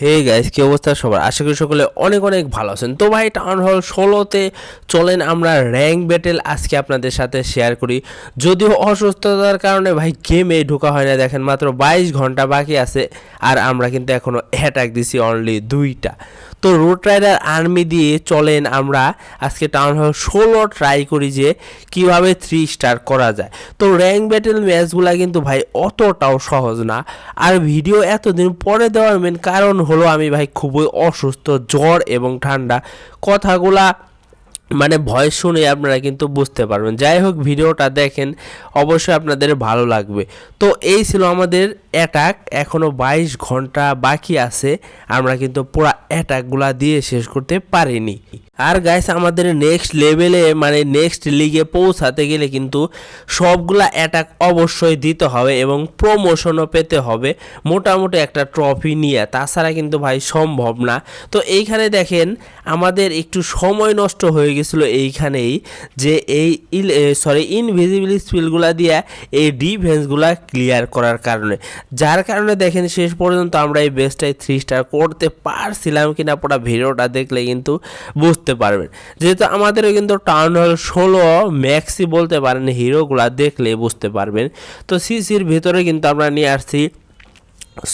Hey guys কি অবস্থা সবার? আশা করি সকলে অনেক অনেক ভালো আছেন। তো ভাই, টাউন হল ষোলোতে চলেন আমরা র্যাঙ্ক ব্যাটেল আজকে আপনাদের সাথে শেয়ার করি। যদিও অসুস্থতার কারণে ভাই গেমে ঢোকা হয় না, দেখেন মাত্র বাইশ ঘণ্টা বাকি আছে, আর আমরা কিন্তু এখনও অ্যাটাক দিছি অনলি দুইটা। তো রোড রাইডার আর্মি দিয়ে চলেন আমরা আজকে টাউন হল ষোলো ট্রাই করি যে কীভাবে থ্রি স্টার করা যায়। তো র্যাঙ্ক ব্যাটেল ম্যাচগুলা কিন্তু ভাই অতটাও সহজ না। আর ভিডিও এতদিন পরে দেওয়ার মেন কারণ হলো আমি ভাই খুবই অসুস্থ, জ্বর এবং ঠান্ডা। কথাগুলা মানে ভয়েস শুনে আপনারা কিন্তু বুঝতে পারবেন। যাই হোক, ভিডিওটা দেখেন, অবশ্যই আপনাদের ভালো লাগবে। তো এই ছিল আমাদের অ্যাটাক এখনও বাইশ ঘণ্টা বাকি আছে। আমরা কিন্তু পুরো অ্যাটাকগুলা দিয়ে শেষ করতে পারিনি। আর গাইস আমাদের নেক্সট লেভেলে মানে নেক্সট লিগে পৌঁছাতে গেলে কিন্তু সবগুলা অ্যাটাক অবশ্যই দিতে হবে এবং প্রমোশনও পেতে হবে। মোটামুটি একটা ট্রফি নিয়ে, তাছাড়া কিন্তু ভাই সম্ভব না। তো এইখানে দেখেন, আমাদের একটু সময় নষ্ট হয়ে গেছিল এইখানেই যে এই ইল সরি ইনভিজিবল স্পিলগুলা দিয়ে এই ডিফেন্সগুলা ক্লিয়ার করার কারণে। যার কারণে দেখেন, শেষ পর্যন্ত আমরা এই বেস্টটাই থ্রি স্টার করতে পারছিলাম কিনা পুরো ভিডিওটা দেখলে কিন্তু বুঝতে পারবেন। যেহেতু আমাদেরও কিন্তু টাউন হল ষোলো ম্যাক্সি বলতে পারেন, হিরোগুলা দেখলে বুঝতে পারবেন। তো সিসির ভিতরে কিন্তু আমরা নিয়ে আসছি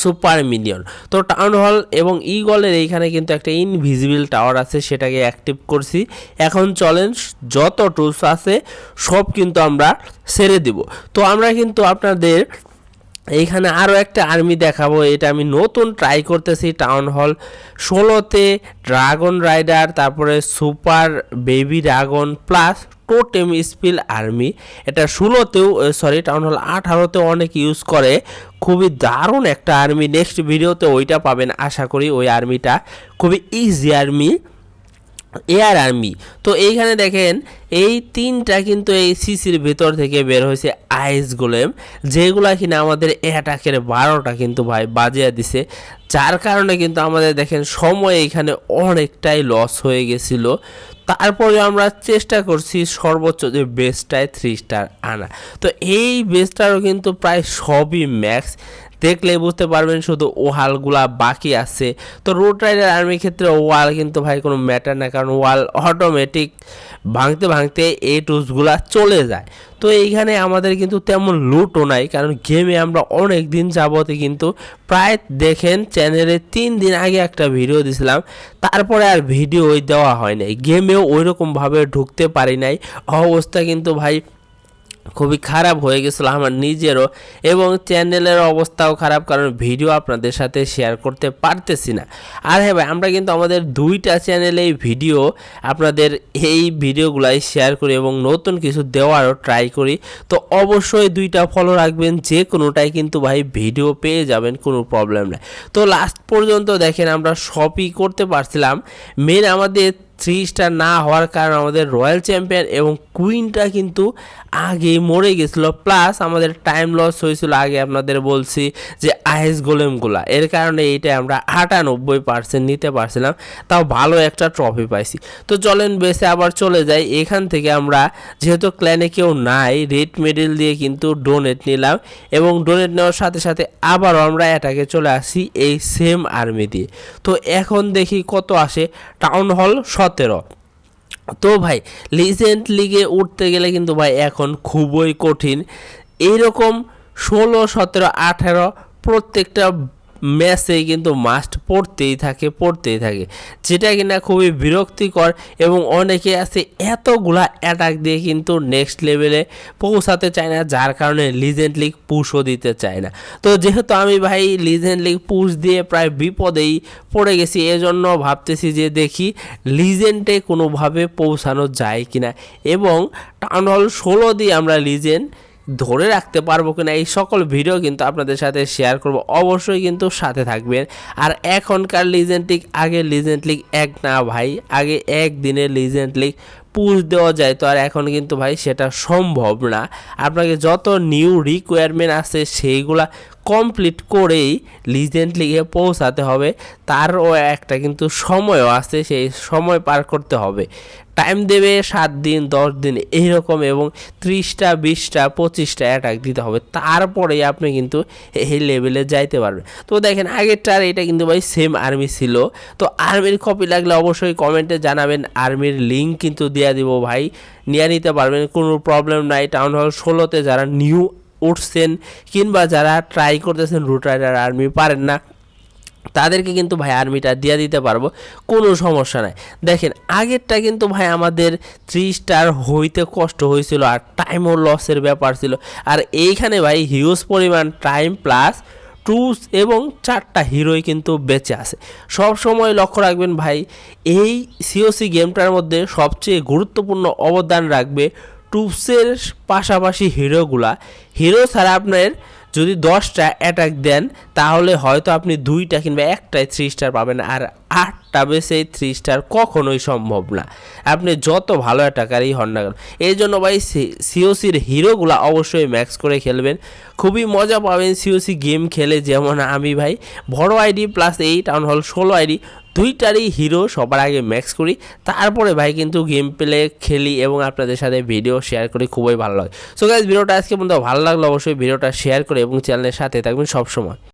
সুপার মিলিয়ন। তো টাউন হল এবং ইগলের এইখানে কিন্তু একটা ইনভিজিবল টাওয়ার আছে, সেটাকে অ্যাক্টিভ করছি। এখন চলেন, যত টুলস আছে, সব কিন্তু আমরা সেরে দিব। তো আমরা কিন্তু আপনাদের এইখানে আরও একটা আর্মি দেখাবো, এটা আমি নতুন ট্রাই করতেছি টাউন হল ষোলোতে ড্রাগন রাইডার তারপরে super baby dragon plus totem spell army এটা ষোলোতেও সরি টাউন হল আঠারোতেও অনেক ইউজ করে। খুবই দারুণ একটা আর্মি নেক্সট ভিডিওতে ওইটা পাবেন, আশা করি ওই আর্মিটা খুবই ইজি আর্মি এয়ার আর্মি। তো এইখানে দেখেন, এই তিনটা কিন্তু এই সিসির ভেতর থেকে বের হয়েছে আইস গোলেম, যেগুলা কিনা আমাদের অ্যাটাকের বারোটা কিন্তু ভাই বাজিয়ে দিছে। যার কারণে কিন্তু আমাদের দেখেন সময় এখানে অনেকটাই লস হয়ে গেছিল। তারপরে আমরা চেষ্টা করছি সর্বোচ্চ যে বেস্টটায় থ্রি স্টার আনা। তো এই বেস্টটারও কিন্তু প্রায় সবই ম্যাক্স দেখলে বুঝতে পারবেন শুধু ওয়ালগুলা বাকি আছে। তো রোড রাইডার আর্মির ক্ষেত্রে ওয়াল কিন্তু ভাই কোনো ম্যাটার না কারণ ওয়াল অটোমেটিক ভাঙতে ভাঙতে এই টুসগুলা চলে যায়। তো এইখানে আমাদের কিন্তু তেমন লুটও নাই, কারণ গেমে আমরা অনেক দিন যাবতে কিন্তু প্রায় দেখেন চ্যানেলে তিন দিন আগে একটা ভিডিও দিছিলাম, তারপরে আর ভিডিও দেওয়া হয় নাই। গেমেও ওইরকমভাবে ঢুকতে পারি নাই। অবস্থা কিন্তু ভাই খুবই খারাপ হয়ে গেছিল আমার নিজেরও এবং চ্যানেলের অবস্থাও খারাপ কারণ ভিডিও আপনাদের সাথে শেয়ার করতে পারতেছি না। আর হ্যাঁ ভাই, আমরা কিন্তু আমাদের দুইটা চ্যানেলেই ভিডিও আপনাদের এই ভিডিওগুলাই শেয়ার করি এবং নতুন কিছু দেওয়ারও ট্রাই করি। তো অবশ্যই দুইটা ফলো রাখবেন, যে কোনোটাই কিন্তু ভাই ভিডিও পেয়ে যাবেন, কোনো প্রবলেম নেই। তো লাস্ট পর্যন্ত দেখেন আমরা সবই করতে পারছিলাম। মেন আমাদের থ্রি স্টার না হওয়ার কারণে আমাদের রয়্যাল চ্যাম্পিয়ন এবং কুইনটা কিন্তু আগে মরে গেছিল। প্লাস আমাদের টাইম লস হয়েছিল আগে আপনাদের বলছি যে আইস গোলেমগুলা। এর কারণে এইটা আমরা আটানব্বই পার্সেন্ট নিতে পারছিলাম। তাও ভালো একটা ট্রফি পাইছি। তো চলেন বেসে আবার চলে যাই। এখান থেকে আমরা, যেহেতু ক্ল্যানে কেউ নাই রেড মেডেল দিয়ে কিন্তু ডোনেট নিলাম এবং ডোনেট নেওয়ার সাথে সাথে আবারও আমরা এটাকে চলে আসি এই সেম আর্মি দিয়ে। তো এখন দেখি কত আসে। টাউন হল সতেরো। তো ভাই লিজেন্ড লিগে উঠতে গেলে কিন্তু ভাই এখন খুবই কঠিন। এইরকম ষোলো, সতেরো, আঠেরো প্রত্যেকটা ম্যাচেই কিন্তু মাস্ট পড়তেই থাকে পড়তেই থাকে। যেটা কিনা খুবই বিরক্তিকর এবং অনেকে আছে এতগুলা অ্যাটাক দিয়ে কিন্তু নেক্সট লেভেলে পৌঁছাতে চায় না, যার কারণে লিজেন্ড লিগ পুশও দিতে চায় না। তো যেহেতু আমি ভাই লিজেন্ড লিগ পুশ দিয়ে প্রায় বিপদেই পড়ে গেছি, এজন্য ভাবতেছি যে দেখি লিজেন্ডে কোনোভাবে পৌঁছানো যায় কিনা। এবং টাউন হল ষোলো দিয়ে আমরা লিজেন্ড ধরে রাখতে পারব কিনা এই সকল ভিডিও কিন্তু আপনাদের সাথে শেয়ার করব। অবশ্যই কিন্তু সাথে থাকবেন। আর এখনকার লিজেন্ড লিগ আগে লিজেন্ড লিগ এক না ভাই, আগে একদিনে লিজেন্ড লিগ পুশ দেওয়া যায় তো আর এখন কিন্তু ভাই সেটা সম্ভব না। আপনাকে যত নিউ রিকোয়ারমেন্ট আছে সেইগুলা কমপ্লিট করেই লিজেন্ড লিগে পৌঁছাতে হবে। তারও একটা কিন্তু সময়ও আছে, সেই সময় পার করতে হবে। টাইম দেবে সাত দিন, দশ দিন, এইরকম এবং ত্রিশটা, বিশটা, পঁচিশটা অ্যাটাক দিতে হবে। তারপরেই আপনি কিন্তু এই লেভেলে যাইতে পারবেন। তো দেখেন, আগেরটার এটা কিন্তু ভাই সেম আর্মি ছিল। তো আর্মির কপি লাগলে অবশ্যই কমেন্টে জানাবেন। আর্মির লিঙ্ক কিন্তু দিয়ে দিব ভাই। নিয়ে নিতে পারবেন, কোনো প্রবলেম নাই। টাউন হল ষোলোতে যারা নিউ উঠছেন কিংবা যারা ট্রাই করতেছেন রুট রাইডার আর্মি পারেন না, তাদেরকে কিন্তু ভাই আর্মিটা দিয়ে দিতে পারব, কোনো সমস্যা নাই। দেখেন, আগেরটা কিন্তু ভাই আমাদের থ্রি স্টার হইতে কষ্ট হয়েছিল আর টাইমও লসের ব্যাপার ছিল। আর এইখানে ভাই হিউজ পরিমাণ টাইম প্লাস টুস এবং চারটা হিরোই কিন্তু বেঁচে আছে। সব সময় লক্ষ্য রাখবেন ভাই, এই সিওসি গেমটার মধ্যে সবচেয়ে গুরুত্বপূর্ণ অবদান রাখবে টুপসের পাশাপাশি হিরোগুলা। হিরো ছাড়া আপনার যদি দশটা অ্যাটাক দেন, তাহলে হয়তো আপনি দুইটা কিংবা একটাই থ্রি স্টার পাবেন, আর আটটা বেশি থ্রি স্টার কখনোই সম্ভব না। আপনি যত ভালো অ্যাটাকারই হন না কেন। এই জন্য ভাই সিওসির হিরোগুলা অবশ্যই ম্যাক্স করে খেলবেন। খুবই মজা পাবেন সিওসি গেম খেলে, যেমন আমি ভাই। বড় আইডি প্লাস এই টাউন হল ষোলো আইডি দুইটারই হিরো সবার আগে ম্যাক্স করি। তারপরে ভাই কিন্তু গেম প্লে খেলি এবং আপনাদের সাথে ভিডিও শেয়ার করি, খুবই ভালো লাগে। সো গাইজ ভিডিওটা আজকে পর্যন্ত ভালো লাগল অবশ্যই ভিডিওটা শেয়ার করে এবং চ্যানেলের সাথে থাকবেন সবসময়।